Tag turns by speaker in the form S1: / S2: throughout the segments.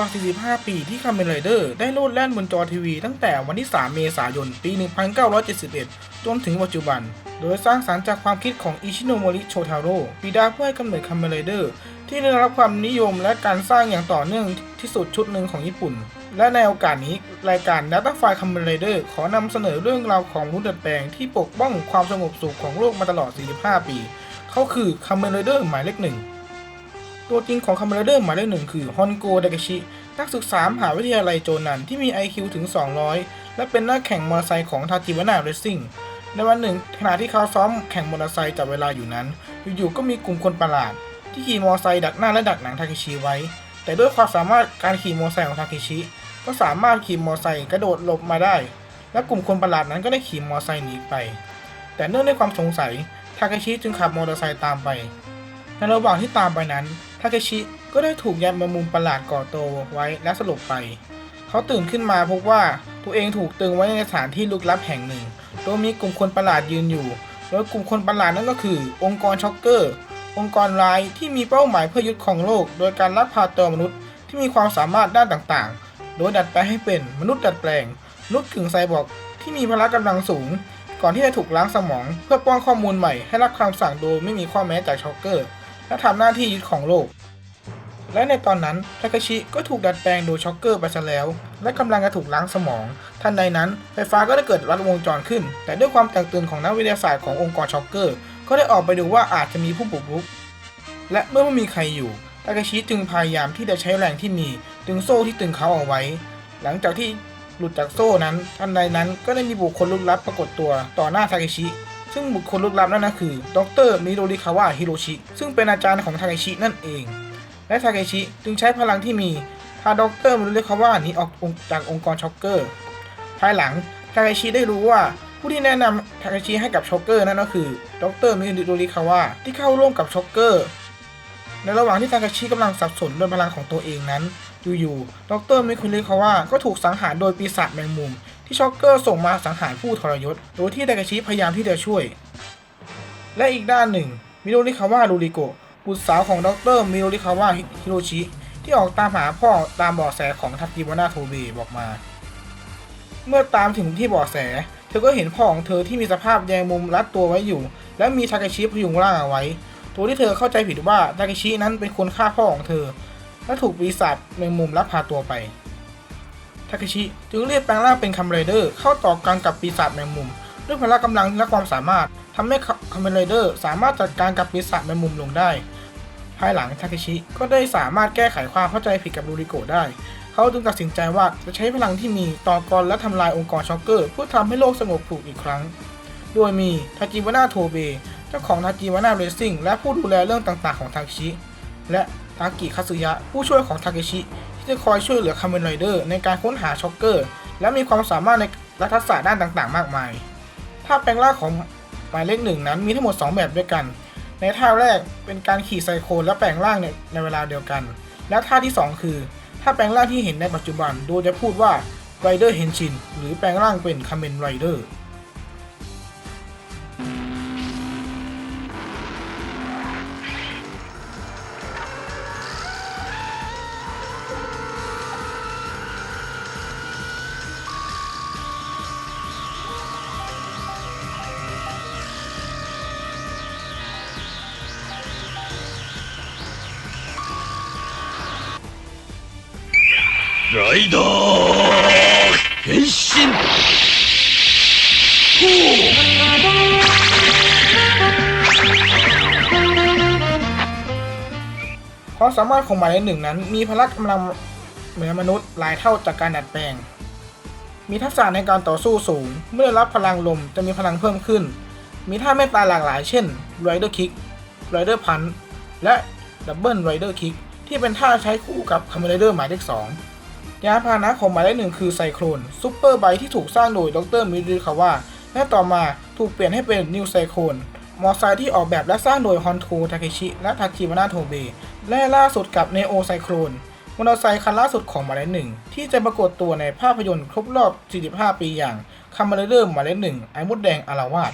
S1: ว่า45 ปีที่คาเม n ไรเดอร์ได้โลดแล่นบนจอทีวีตั้งแต่วันที่ 3 เมษายน ปี 1971 จนถึงปัจจุบัน โดยสร้างสรรค์จากความคิดของอิชิโนโมริโชทาโร่บิดาผู้ให้กำเนิดคาเม n ไรเดอร์ที่ได้รับความนิยมและการสร้างอย่างต่อเนื่องที่สุดชุดหนึ่งของญี่ปุ่น และในโอกาสนี้รายการ Data File c a m เม n ไรเดอร์ขอนำเสนอเรื่องราวของมนุษย์ดัดแปลงที่ปกป้องความสงบสุขของโลกมาตลอด 45 ปี เขาคือคาเม n ไรเดอร์หมายเลขหนึ่งตัวจริงของคาเม n ไรเดอร์หมายเลขหนึ่งคือฮอนโกเดกชิ นักศึกษามหาวิทยาลัยโจนันที่มี IQ ถึง 200 และเป็นนักแข่งมอเตอร์ไซค์ของทาจิวานาเรซซิ่งในวันหนึ่งขณะที่เขาซ้อมแข่งมอเตอร์ไซค์จับเวลาอยู่นั้น อยู่ๆก็มีกลุ่มคนประหลาด ที่ขี่มอเตอร์ไซค์ดักหน้าและดักหนังทาเคชิไว้ แต่ด้วยความสามารถการขี่มอเตอร์ไซค์ของทาเคชิ ก็สามารถขี่มอเตอร์ไซค์กระโดดหลบมาได้ และกลุ่มคนประหลาดนั้นก็ได้ขี่มอเตอร์ไซค์หนีไป แต่เนื่องด้วยความสงสัยทาเคชิจึงขับมอเตอร์ไซค์ตามไป ในระหว่างที่ตามไปนั้นทาเคชิ ก็ได้ถูกยันมงมุมประหลาดก่อตัวไว้และสลบไป เขาตื่นขึ้นมาพบว่าตัวเองถูกตึงไว้ในสถานที่ลึกลับแห่งหนึ่ง โดยมีกลุ่มคนประหลาดยืนอยู่ โดยกลุ่มคนประหลาดนั่นก็คือ องค์กรช็อกเกอร์ องค์กรร้ายที่มีเป้าหมายเพื่อยึดครองโลก โดยการลักพาตัวมนุษย์ที่มีความสามารถด้านต่างๆ โดยดัดแปลงให้เป็นมนุษย์ดัดแปลงมนุษย์กึ่งไซบอร์กที่มีพละกำลังสูง ก่อนที่จะถูกล้างสมอง เพื่อป้อนข้อมูลใหม่ให้รับคำสั่งโดยไม่มีข้อแม้จากช็อกเกอร์ และทำหน้าที่ยึดของโลก และในตอนนั้นทาเคชิก็ถูกดัดแปลงโดยช็อกเกอร์ไปซะแล้ว และกำลังจะถูกล้างสมอง ทันใดนั้นไฟฟ้าก็ได้เกิดรัดวงจรขึ้น แต่ด้วยความแตกตื่นของนักวิทยาศาสตร์ขององค์กรช็อกเกอร์ ก็ได้ออกไปดูว่าอาจจะมีผู้บุกรุก และเมื่อไม่มีใครอยู่ทาเคชิจึงพยายามที่จะใช้แรงที่มีดึงโซ่ที่ตึงเขาเอาไว้ หลังจากที่หลุดจากโซ่นั้น ทันใดนั้นก็ได้มีบุคคลลึกลับปรากฏตัวต่อหน้าทาเคชิ ซึ่งบุคคลลึกลับนั่นก็คือ ดรมิโดริคาวะฮิโรชิ ซึ่งเป็นอาจารย์ของทาเคชินั่นเอง และทาเคชิจึงใช้พลังที่มีพาด็อกเตอร์มิโดริคาวะหนีออกจากองค์กรช็อกเกอร์ ภายหลังทาเคชิได้รู้ว่าผู้ที่แนะนำทาเคชิให้กับช็อกเกอร์นั่นก็คือด็อกเตอร์มิโดริคาวะที่เข้าร่วมกับช็อกเกอร์ในระหว่างที่ทาเคชิกำลังสับสนด้วยพลังของตัวเองนั้น อยู่ๆ ดรมิคุริคาวะก็ถูกสังหารโดยปีศาจแมงมุม ที่ช็อกเกอร์ส่งมาสังหารผู้ทรยศ โดยที่ทาเคชิพยายามที่จะช่วย และอีกด้านหนึ่ง มิโดริคาวะรูริโก บุตรสาวของดรมิโดริคาวะฮิโรชิ ที่ออกตามหาพ่อตามเบาะแสของทักิวานาโทเบบอกมา เมื่อตามถึงที่เบาะแส เธอก็เห็นพ่อของเธอที่มีสภาพแยงมุมรัดตัวไว้อยู่ และมีทาเคชิพยุงร่างเอาไว้ ตัวที่เธอเข้าใจผิดว่าทาเคชินั้นเป็นคนฆ่าพ่อของเธอ และถูกปีศาจแมงมุมลักพาตัวไปทาเคชิจึงเรียกแปลงร่างเป็นคัมเรเดอร์เข้าต่อกันกับปีศาจแมงมุม ด้วยพละกำลังและความสามารถ ทำให้คัมเรเดอร์สามารถจัดการกับปีศาจแมงมุมลงได้ ภายหลังทาเคชิก็ได้สามารถแก้ไขความเข้าใจผิดกับลูริโกได้ เขาจึงตัดสินใจว่าจะใช้พลังที่มีต่อกรและทำลายองค์กรช็อกเกอร์เพื่อทำให้โลกสงบสุขอีกครั้ง โดยมีทาจิวานาโทเบเจ้าของทาจิวานาเรซซิ่งและผู้ดูแลเรื่องต่างๆของทาเคชิและทากิคาสึยะผู้ช่วยของทาเคชิที่จะคอยช่วยเหลือคาเมนไรเดอร์ในการค้นหาช็อกเกอร์และมีความสามารถในและทักษะด้านต่างๆ มากมายท่าแปลงร่างของ หมายเลขหนึ่งนั้นมีทั้งหมด 2 แบบด้วยกัน ในท่าแรกเป็นการขี่ไซโคลและแปลงร่างในในเวลาเดียวกัน และท่าที่ 2 คือท่าแปลงร่างที่เห็นในปัจจุบัน โดยจะพูดว่าไรเดอร์เฮนชินหรือแปลงร่างเป็นคาเมนไรเดอร์
S2: ライダー変身ほう
S1: ความสามารถของหมายเลขหนึ่งนั้น มีพละกำลังเหนือมนุษย์หลายเท่าจากการดัดแปลง มีทักษะในการต่อสู้สูง เมื่อได้รับพลังลมจะมีพลังเพิ่มขึ้น มีท่าเมตตาหลากหลาย เช่น Rider Kick Rider Punch และ Double Rider Kick ที่เป็นท่าใช้คู่กับคา m เม n เดอร์หมายเลข2 ยานพาหนะของหมายเลขหนึ่งคือไซโคลนซูเปอร์ไบที่ถูกสร้างโดยดรมิริคาวะและต่อมาถูกเปลี่ยนให้เป็นนิวไซโคลนมอไซค์ที่ออกแบบและสร้างโดยฮอนโททาเคชิ และทาจิวานาโทเบและล่าสุดกับเนโอไซโคลนมอเตอร์ไซค์คันล่าสุดของหมายเลขหนึ่งที่จะปรากฏตัวในภาพยนตร์ครบรอบ 45 ปีอย่างคัมเมเดอร์หมายเลขหนึ่งไอ้มดแดงอาราวาส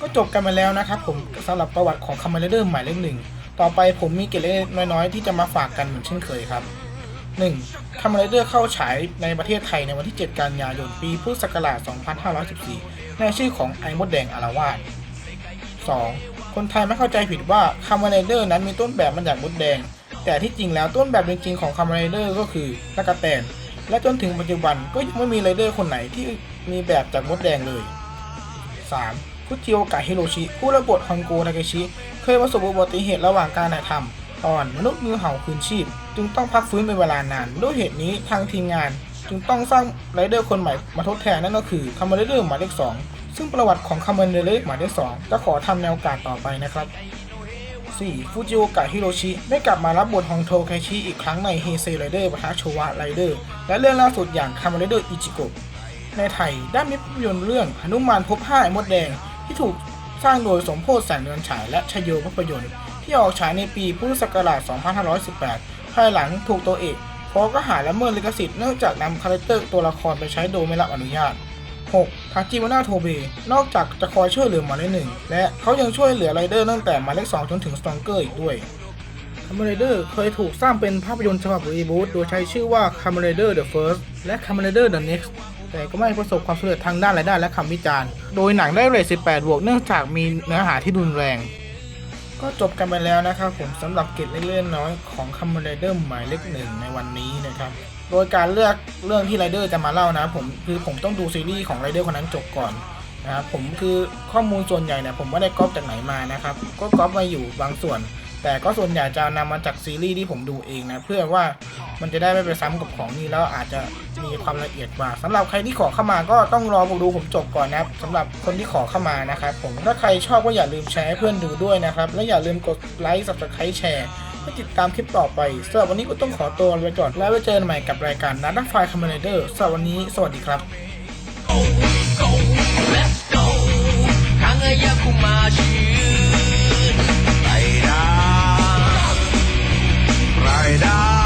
S1: ก็จบกันไปแล้วนะครับผมสำหรับประวัติของคัมเมเดอร์หมายเลขหนึ่งต่อไปผมมีเกร็ดเล็กน้อยๆ ที่จะมาฝากกันเหมือนเช่นเคยครับ 1. คา m ม n เดอร์เข้าฉายในประเทศไทยในวันที่ 7 กันยายน ปีพุทธศักราช 2514 ในชื่อของไอมดแดงอารวาส 2. คนไทยไม่เข้าใจผิดว่าคา m ม n เดอร์นั้นมีต้นแบบมาจากมดแดง แต่ที่จริงแล้วต้นแบบจริงๆของคา m ม n เดอร์ก็คือตะกะแตน และจนถึงปัจจุบันก็ยังไม่มีไรเดอร์คนไหนที่มีแบบจากมดแดงเลย 3. คุจิโอกะฮิโรชิ ผู้รับบทฮอนโกทาเคชิ เคยประสบอุบัติเหตุระหว่างการถ่ายทำ ตอนมนุษย์มือเห่าคืนชีพ จึงต้องพักฟื้นเป็นเวลานาน ด้วยเหตุนี้ทางทีมงาน จึงต้องสร้างไรเดอร์คนใหม่มาทดแทนนั่นก็คือคาร์มเดอร์หมายเลข2ซึ่งประวัติของคาร์มเดอร์หมายเลข2จะขอทำแนวกาศต่อไปนะครับ 4. ฟูจิโอกะฮิโรชิ ได้กลับมารับบทฮองโทเคชิอีกครั้งในเฮเซไรเดอร์ปะทะโชวะไรเดอร์และเรื่องล่าสุดอย่างคาร์มเดอร์อิจิโกะในไทยได้มีภาพยนตร์เรื่องหนุมานพบผ้าไอ้มดแดงที่ถูกสร้างโดยสมโพธแสงเดือนฉายและชโยภาพยนตร์ ที่ออกฉายในปีพุทธศักราช 2518 ภายหลังถูกตัวเอกฟ้อก็หาละเมิดลิขสิทธิ์เนื่องจากนำคาแรคเตอร์ตัวละครไปใช้โดยไม่รับอนุญาต 6. ทาจิวาน่าโทเบ นอกจากจะคอยช่วยเหลือหมายเลขหนึ่งและเขายังช่วยเหลือไรเดอร์ตั้งแต่หมายเลขสองจนถึงสตองเกอร์อีกด้วย c a m e r a d e r เคยถูกสร้างเป็นภาพยนตร์ฉบับรีบูตโดยใช้ชื่อว่า c a m e r a d e r The First และ c a m e r a d e r The Next แต่ก็ไม่ประสบความสำเร็จทางด้านรายได้และคำวิจารณ์ โดยหนังได้เรท18 บวกเนื่องจากมีเนื้อหาที่รุนแรง ก็จบกันไปแล้วนะครับผมสำหรับเกร็ดเลื่อนน้อยของคัมเบอร์เดอร์หมายเลขหนึ่งในวันนี้นะครับ โดยการเลือกเรื่องที่ไรเดอร์จะมาเล่านะผมคือผมต้องดูซีรีส์ของไรเดอร์คนนั้นจบก่อนนะครับผมคือข้อมูลส่วนใหญ่เนี่ยผมไม่ได้ก๊อปจากไหนมานะครับ ก็ก๊อปมาอยู่บางส่วน แต่ก็ส่วนใหญ่จะนำมาจากซีรีส์ที่ผมดูเองนะเพื่อว่า มันจะได้ไม่ไปซ้ำกับของนี้แล้วอาจจะมีความละเอียดกว่า สำหรับใครที่ขอเข้ามาก็ต้องรอดูผมจบก่อนนะครัสำหรับคนที่ขอเข้ามานะครับผมถ้าใครชอบก็อย่าลืมแชร์ให้เพื่อนดูด้วยนะครับและอย่าลืมกดไลค์สับสไครต์แชร์เพื่อติดตามคลิปต่อไปสำหรับวันนี้ก็ต้องขอตัวไปก่อนแล้วไว้เจอกันใหม่กับรายการนัดกไฟคอมเมนเดอร์สำหรับวันนี้สวัสดีครับ Go, go, let's go.